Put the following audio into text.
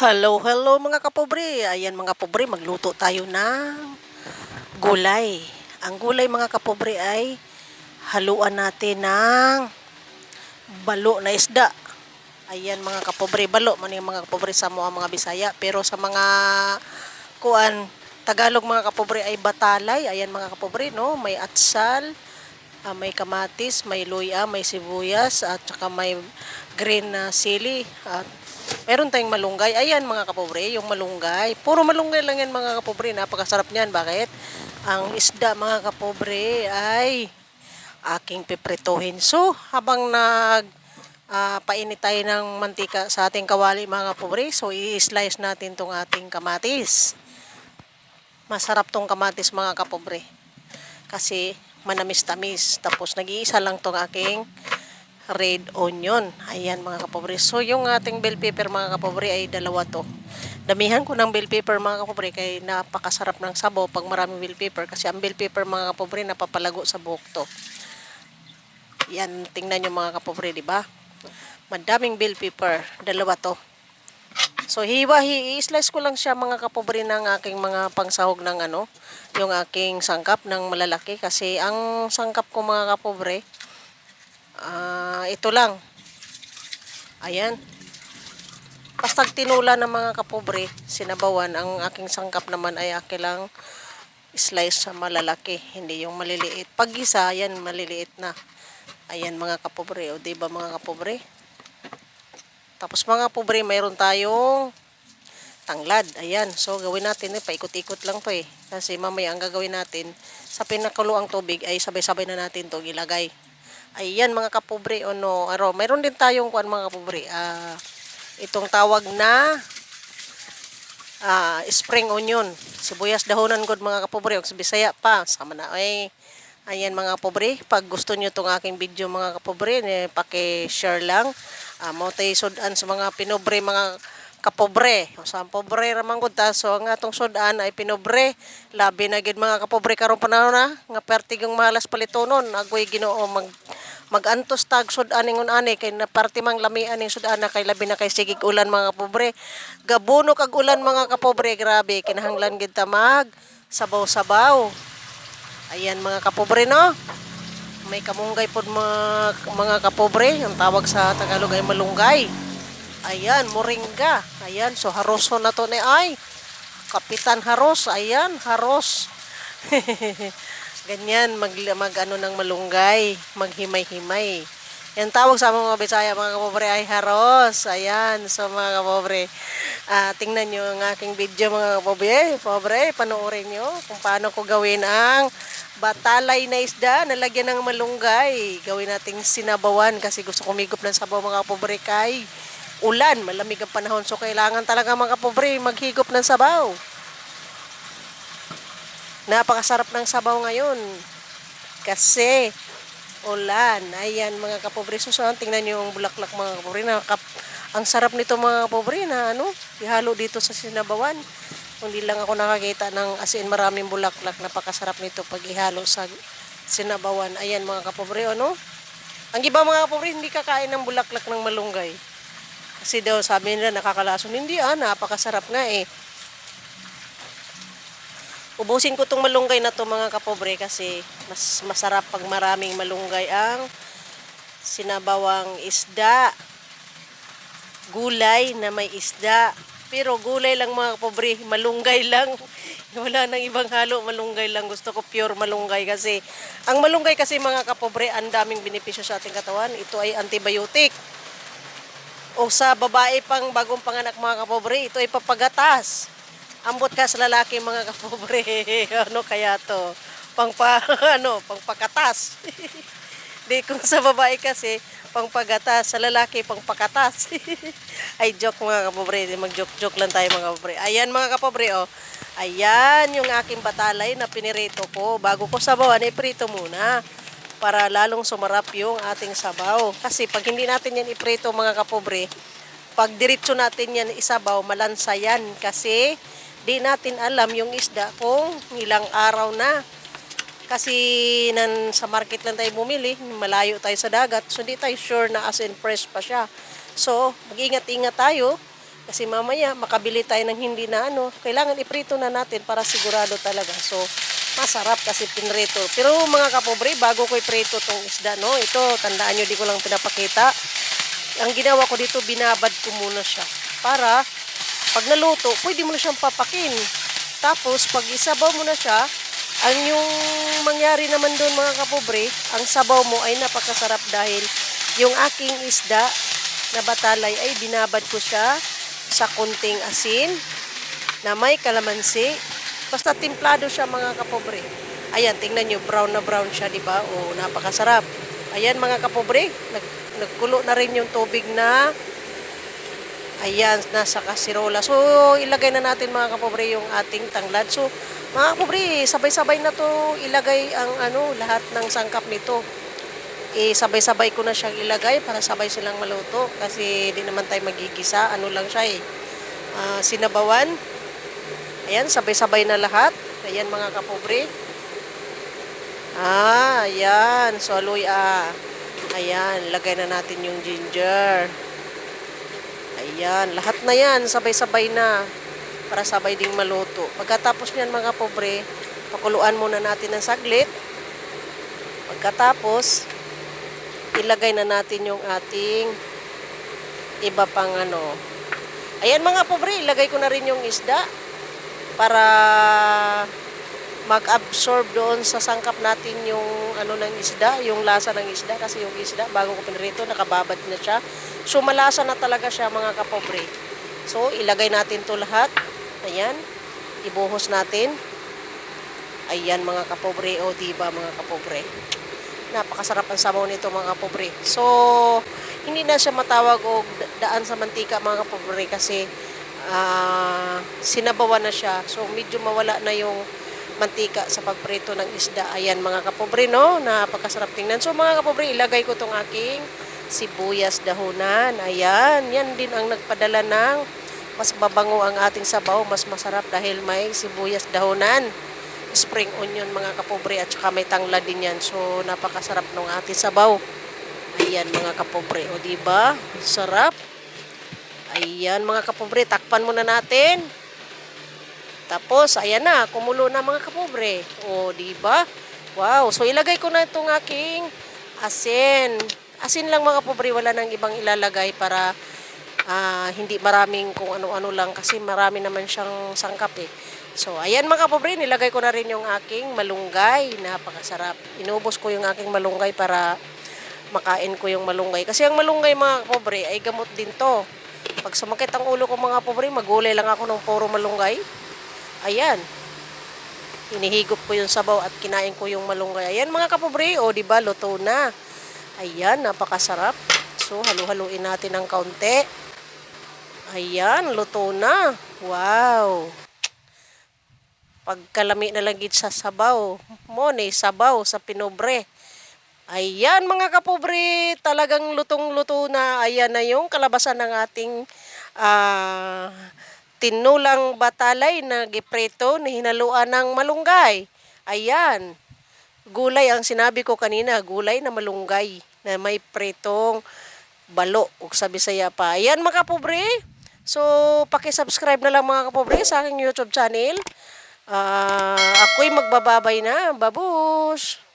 Hello, hello mga kapobre. Ayan mga pobre, magluto tayo ng gulay. Ang gulay mga kapobre ay haluan natin ng balo na isda. Ayan mga kapobre, balo man yung mga kapobre sa mga mga Bisaya. Pero sa mga kuan Tagalog mga kapobre ay batalay. Ayan mga kapobre, no? May atsal, ah, may kamatis, may luya, may sibuyas, at saka may green na sili. At meron tayong malunggay. Ayan mga kapobre, yung malunggay. Puro malunggay lang yan mga kapobre. Napakasarap niyan. Bakit? Ang isda mga kapobre ay aking piprituhin. So, habang nag ah, painit tayo ng mantika sa ating kawali mga kapobre, so i-slice natin tong ating kamatis. Masarap tong kamatis mga kapobre. Kasi manamis-tamis. Tapos nag-iisa lang tong aking red onion. Ayan mga kapobre. So yung ating bell pepper mga kapobre ay dalawa to. Damihan ko ng bell pepper mga kapobre kay napakasarap ng sabaw pag maraming bell pepper. Kasi ang bell pepper mga kapobre napapalago sa buhok to. Yan, tingnan nyo mga kapobre, di ba? Madaming bell pepper. Dalawa to. So hiwa, hi, i-slice ko lang siya mga kapobre ng aking mga pangsahog ng ano, yung aking sangkap ng malalaki kasi ang sangkap ko mga kapobre, ah ito lang. Ayan. Basta tinula ng mga kapobre, sinabawan, ang aking sangkap naman ay akilang slice sa malalaki, hindi yung maliliit. Pag isa, ayan, maliliit na. Ayan mga kapobre, o diba mga kapobre? Tapos mga pobre, mayroon tayong tanglad. Ayan. So, gawin natin eh. Paikot-ikot lang to eh. Kasi mamaya ang gagawin natin, sa pinakuluang tubig ay sabay-sabay na natin to ilagay. Ayan mga kapobre. O no, aro, mayroon din tayong kuan mga kapobre. Ah, itong tawag na ah, spring onion. Sibuyas dahonan god mga kapobre. O sa Bisaya pa. Sama na. Ay, Ayan mga pobre, pag gusto nyo itong aking video mga kapobre, eh, paki-share lang. Uh, mo tayo sudan sa mga pinobre mga kapobre. O sa pobre ramang ta. So ang atong sudan ay pinobre. Labi na gid mga kapobre karong panahon na nga pertigong malas palitonon. Agoy Ginoo mag magantos tag sudan ningon ani kay na parte mang lamian ning sudan na kay labi na kay sigig ulan mga kapobre. Gabuno kag ulan mga kapobre, grabe kinahanglan gid ta mag sabaw-sabaw. Ayan mga kapobre no. May kamunggay pod mga, mga kapobre. Ang tawag sa Tagalog ay malunggay. Ayan, moringa. Ayan, so haroso na to ni ay. Kapitan Haros. Ayan, haros. Ganyan, mag, mag ano ng malunggay. Maghimay-himay. Yan tawag sa mga Bisaya mga kapobre ay haros. Ayan, so mga kapobre. Ah, tingnan nyo ang aking video mga kapobre. Pobre, panoorin nyo kung paano ko gawin ang batalay na isda na lagyan ng malunggay. Gawin nating sinabawan kasi gusto kumigop ng sabaw mga kapobre kay ulan. Malamig ang panahon so kailangan talaga mga kapobre maghigop ng sabaw. Napakasarap ng sabaw ngayon. Kasi ulan. Ayan mga kapobre. So tingnan nyo yung bulaklak mga kapobre. Nakakap ang sarap nito mga kapobre na ano, ihalo dito sa sinabawan. Hindi lang ako nakakita ng asin maraming bulaklak. Napakasarap nito pag ihalo sa sinabawan. Ayan mga kapobre, ano? Ang iba mga kapobre, hindi kakain ng bulaklak ng malunggay. Kasi daw sabi nila nakakalason. Hindi ah, napakasarap nga eh. Ubusin ko tong malunggay na to mga kapobre kasi mas masarap pag maraming malunggay ang sinabawang isda. Gulay na may isda. Pero gulay lang mga kapobre, malunggay lang. Wala nang ibang halo, malunggay lang. Gusto ko pure malunggay kasi ang malunggay kasi mga kapobre, ang daming benepisyo sa ating katawan. Ito ay antibiotic. O sa babae pang bagong panganak mga kapobre, ito ay papagatas. Ambot ka sa lalaki mga kapobre. ano kaya to? Pangpa, ano, pangpakatas. Di kung sa babae kasi, pangpagatas. Sa lalaki, pangpakatas. Ay, joke mga kapobre. Mag-joke-joke lang tayo mga kapobre. Ayan mga kapobre, oh. Ayan yung aking batalay na pinirito ko. Bago ko sabawan, iprito muna para lalong sumarap yung ating sabaw. Kasi pag hindi natin yan iprito mga kapobre, pag diretso natin yan isabaw, malansa yan. Kasi di natin alam yung isda kung ilang araw na. Kasi nan, sa market lang tayo bumili, malayo tayo sa dagat, so di tayo sure na as in fresh pa siya. So, mag-ingat-ingat tayo. Kasi mamaya makabili tayo ng hindi na ano, kailangan iprito na natin para sigurado talaga. So, masarap kasi pinrito. Pero mga kapobre, bago ko iprito tong isda, no, ito, tandaan nyo, di ko lang pinapakita. Ang ginawa ko dito, binabad ko muna siya. Para, pag naluto, pwede mo na siyang papakin. Tapos, pag isabaw mo na siya, ang yung mangyari naman doon mga kapobre, ang sabaw mo ay napakasarap dahil yung aking isda na batalay ay binabad ko siya sa kunting asin na may kalamansi. Basta timplado siya mga kapobre. Ayan, tingnan nyo, brown na brown siya, di ba? O, napakasarap. Ayan mga kapobre, nag, nagkulo na rin yung tubig na Ayan, nasa kasirola. So, ilagay na natin mga kapobre yung ating tanglad. So, mga kapobre, sabay-sabay na to ilagay ang ano, lahat ng sangkap nito. Eh, sabay-sabay ko na siyang ilagay para sabay silang maluto. Kasi di naman tayo magigisa. Ano lang siya eh. Ah, sinabawan. Ayan, sabay-sabay na lahat. Ayan mga kapobre. Ah, ayan. So, aloy ah. Ayan, lagay na natin yung ginger. Ayan, lahat na yan, sabay-sabay na para sabay ding maluto. Pagkatapos niyan mga pobre, pakuluan muna natin ng saglit. Pagkatapos, ilagay na natin yung ating iba pang ano. Ayan mga pobre, ilagay ko na rin yung isda para mag-absorb doon sa sangkap natin yung ano ng isda, yung lasa ng isda kasi yung isda bago ko pinrito nakababad na siya. So malasa na talaga siya mga kapobre. So ilagay natin to lahat. Ayan. Ibuhos natin. Ayan mga kapobre o di ba mga kapobre. Napakasarap ang sabaw nito mga kapobre. So hindi na siya matawag o daan sa mantika mga kapobre kasi ah, sinabawan na siya. So medyo mawala na yung mantika sa pagprito ng isda. Ayan mga kapobre, no? Napakasarap tingnan. So mga kapobre, ilagay ko tong aking sibuyas dahunan. Ayan, yan din ang nagpadala ng mas babango ang ating sabaw, mas masarap dahil may sibuyas dahunan, spring onion mga kapobre at saka may tanglad din yan. So napakasarap ng ating sabaw. Ayan mga kapobre, o di ba? Sarap. Ayan mga kapobre, takpan muna natin. Tapos, ayan na, kumulo na mga kapobre. O, di ba? Wow. So, ilagay ko na itong aking asin. Asin lang mga pobre, wala nang ibang ilalagay para ah, hindi maraming kung ano-ano lang kasi marami naman siyang sangkap eh. So, ayan mga kapobre, nilagay ko na rin yung aking malunggay. Napakasarap. Inubos ko yung aking malunggay para makain ko yung malunggay. Kasi ang malunggay mga kapobre ay gamot din to. Pag sumakit ang ulo ko mga pobre, magulay lang ako ng puro malunggay. Ayan. Hinihigop ko yung sabaw at kinain ko yung malunggay. Ayan mga kapobre, o di ba luto na. Ayan, napakasarap. So, halu-haluin natin ng kaunti. Ayan, luto na. Wow. Pagkalami na lang sa sabaw. Mo ni sabaw sa pinobre. Ayan mga kapobre, talagang lutong-luto na. Ayan na yung kalabasan ng ating ah tinulang batalay na gipreto na hinaluan ng malunggay. Ayan. Gulay ang sinabi ko kanina, gulay na malunggay na may pretong balo ug sabi saya pa. Ayan mga kapobre. So, paki-subscribe na lang mga kapobre sa aking YouTube channel. Ah, ako'y magbababay na. Babush!